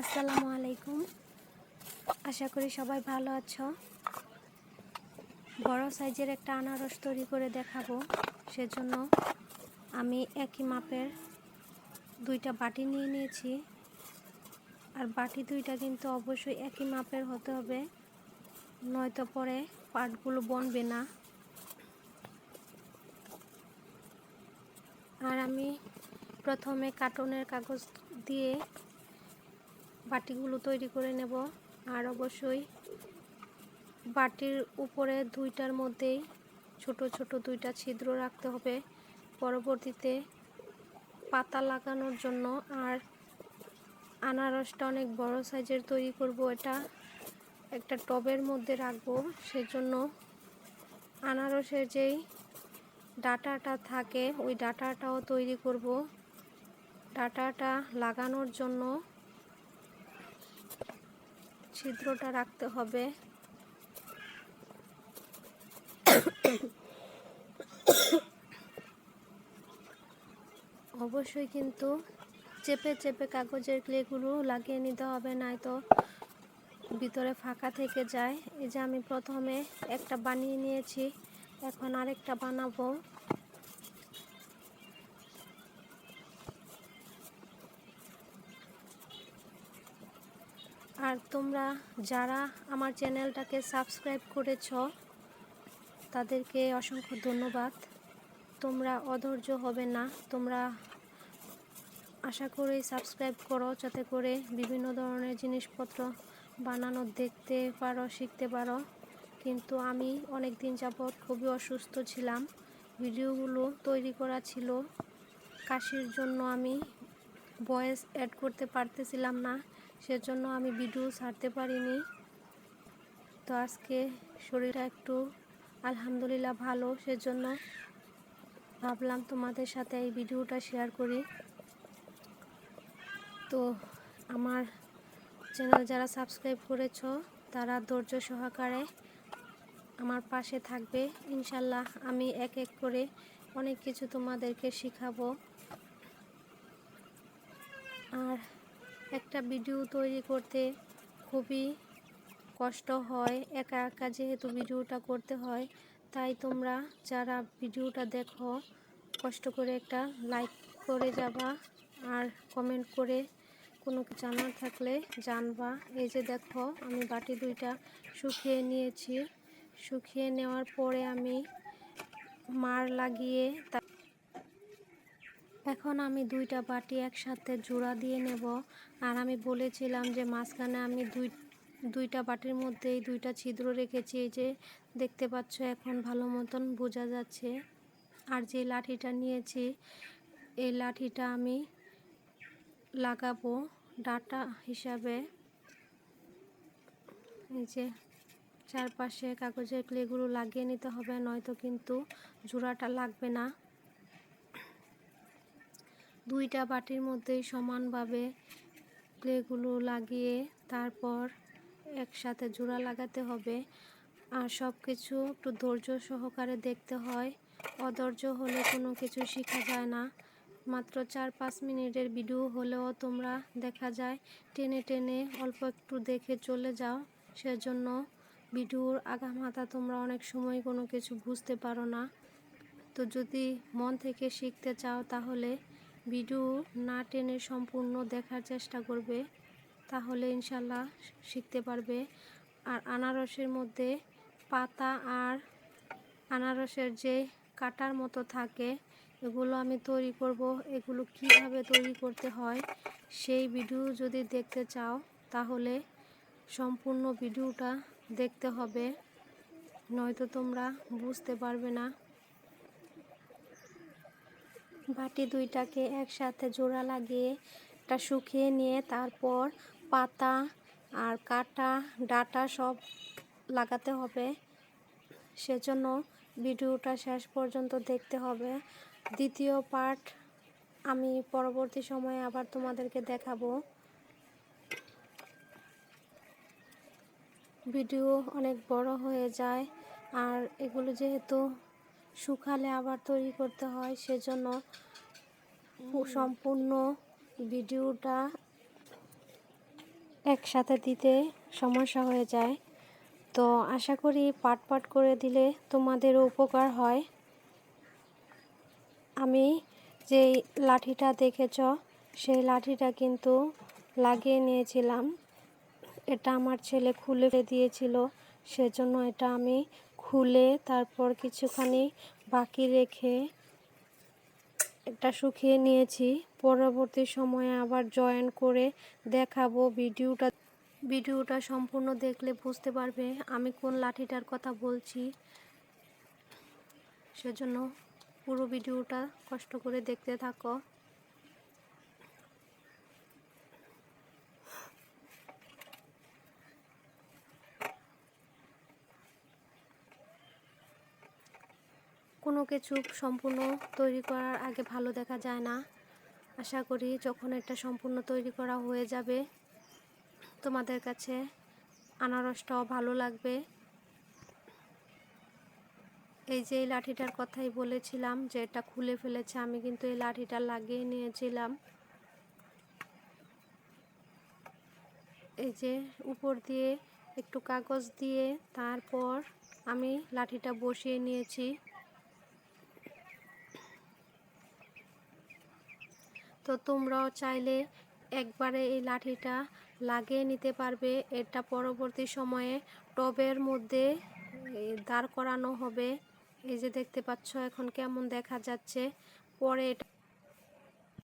আসসালামু আলাইকুম। আশা করি সবাই ভালো আছো। বড় সাইজের একটা আনারস তৈরি করে দেখাবো। সেজন্য আমি একই মাপের দুইটা বাটি নিয়ে নিয়েছি। আর বাটি দুইটা কিন্তু অবশ্যই একই মাপের হতে হবে। নয়তো পরে পাটগুলো বনবে না। আর আমি প্রথমে কার্টনের কাগজ দিয়ে বাটিগুলো তৈরি করে নেব। আর অবশ্যই বাটির উপরে দুইটার মধ্যেই ছোট ছোট দুইটা ছিদ্র রাখতে হবে। পরবর্তীতে পাতা লাগানোর জন্য আর আনারসটা অনেক বড় সাইজের তৈরি করব। এটা একটা টবের মধ্যে রাখব। সেজন্য আনারসের যেই ডাটাটা থাকে, ওই ডাটাটাও তৈরি করব। ডাটাটা লাগানোর জন্য ছিদ্রটা রাখতে হবে। অবশ্যই কিন্তু চেপে চেপে কাগজের ক্লেগুলো লাগিয়ে নিতে হবে, নয়তো ভিতরে ফাঁকা থেকে যায়। এই যে আমি প্রথমে একটা বানিয়ে নিয়েছি, এখন আরেকটা বানাবো। আর তোমরা যারা আমার চ্যানেলটাকে সাবস্ক্রাইব করেছ, তাদেরকে অসংখ্য ধন্যবাদ। তোমরা অধৈর্য হবে না। তোমরা আশা করি সাবস্ক্রাইব করো, যাতে করে বিভিন্ন ধরনের জিনিসপত্র বানানো দেখতে পারো, শিখতে পারো। কিন্তু আমি অনেক দিন যাবৎ খুবই অসুস্থ ছিলাম। ভিডিওগুলো তৈরি করা ছিল। কাশির জন্য আমি ভয়েস অ্যাড করতে পারতেছিলাম না। সেজন্য আমি ভিডিও ছাড়তে পারিনি। তো আজকে শরীরটা একটু আলহামদুলিল্লাহ ভালো, সেজন্য ভাবলাম তোমাদের সাথে এই ভিডিওটা শেয়ার করি। তো আমার চ্যানেল যারা সাবস্ক্রাইব করেছ, তারা ধৈর্য সহকারে আমার পাশে থাকবে। ইনশাল্লাহ আমি এক এক করে অনেক কিছু তোমাদেরকে শিখাবো। আর একটা ভিডিও তৈরি করতে খুবই কষ্ট হয়। একা একা যেহেতু ভিডিওটা করতে হয়, তাই তোমরা যারা ভিডিওটা দেখো, কষ্ট করে একটা লাইক করে যাবা আর কমেন্ট করে কোনো জানার থাকলে জানবা। এই যে দেখো, আমি বাটি দুইটা শুকিয়ে নিয়েছি। শুকিয়ে নেওয়ার পরে আমি মার লাগিয়ে এখন আমি দুইটা বাটি একসাথে জোড়া দিয়ে নেব। আর আমি বলেছিলাম যে মাঝখানে আমি দুই, দুইটা বাটির মধ্যেই দুইটা ছিদ্র রেখেছি। এই যে দেখতে পাচ্ছ এখন ভালো মতন বোঝা যাচ্ছে। আর যে লাঠিটা নিয়েছি, এই লাঠিটা আমি লাগাবো ডাটা হিসাবে। এই যে চারপাশে কাগজের ক্লেগুলো লাগিয়ে নিতে হবে, নয়তো কিন্তু জোড়াটা লাগবে না। দুইটা বাটির মধ্যেই সমানভাবে ক্লেগুলো লাগিয়ে তারপর একসাথে জোড়া লাগাতে হবে। আর সব কিছু একটু ধৈর্য সহকারে দেখতে হয়। অধৈর্য হলে কোনো কিছু শেখা যায় না। মাত্র চার পাঁচ মিনিটের ভিডিও হলেও তোমরা দেখা যায়, টেনে টেনে অল্প একটু দেখে চলে যাও। সেজন্য ভিডিওর আগামাথা তোমরা অনেক সময় কোনো কিছু বুঝতে পারো না। তো যদি মন থেকে শিখতে চাও তাহলে ভিডিও না টেনে সম্পূর্ণ দেখার চেষ্টা করবে, তাহলে ইনশাল্লাহ শিখতে পারবে। আর আনারসের মধ্যে পাতা আর আনারসের যে কাটার মতো থাকে, এগুলো আমি তৈরি করব। এগুলো কীভাবে তৈরি করতে হয় সেই ভিডিও যদি দেখতে চাও, তাহলে সম্পূর্ণ ভিডিওটা দেখতে হবে। নয়তো তোমরা বুঝতে পারবে না। বাটি দুইটাকে একসাথে জোড়া লাগিয়ে এটা শুকিয়ে নিয়ে তারপর পাতা আর কাটা, ডাটা সব লাগাতে হবে। সেজন্য ভিডিওটা শেষ পর্যন্ত দেখতে হবে। দ্বিতীয় পার্ট আমি পরবর্তী সময়ে আবার তোমাদেরকে দেখাবো। ভিডিও অনেক বড় হয়ে যায় আর এগুলো যেহেতু শুকালে আবার তৈরি করতে হয়। সেজন্য সম্পূর্ণ ভিডিওটা একসাথে দিতে সমস্যা হয়ে যায়। তো আশা করি পাট পাট করে দিলে তোমাদেরও উপকার হয়। আমি যে লাঠিটা দেখেছ, সেই লাঠিটা কিন্তু লাগিয়ে নিয়েছিলাম। এটা আমার ছেলে খুলে দিয়েছিল, সেজন্য এটা আমি খুলে তারপর কিছুখানি বাকি রেখে এটা শুকিয়ে নিয়েছি। পরবর্তী সময়ে আবার জয়েন করে দেখাবো ভিডিওটা। ভিডিওটা সম্পূর্ণ দেখলে বুঝতে পারবে আমি কোন লাঠিটার কথা বলছি। সেজন্য পুরো ভিডিওটা কষ্ট করে দেখতে থাকো। কোনো কিছু সম্পূর্ণ তৈরি করার আগে ভালো দেখা যায় না। আশা করি যখন এটা সম্পূর্ণ তৈরি করা হয়ে যাবে, তোমাদের কাছে আনারসটাও ভালো লাগবে। এই যে এই লাঠিটার কথাই বলেছিলাম যে এটা খুলে ফেলেছে, আমি কিন্তু এই লাঠিটা লাগিয়ে নিয়েছিলাম। এই যে উপর দিয়ে একটু কাগজ দিয়ে তারপর আমি লাঠিটা বসিয়ে নিয়েছি। তো তোমরাও চাইলে একবারে এই লাঠিটা লাগিয়ে নিতে পারবে। এটা পরবর্তী সময়ে টবের মধ্যে দাঁড় করানো হবে। এই যে দেখতে পাচ্ছ এখন কেমন দেখা যাচ্ছে। পরে এটা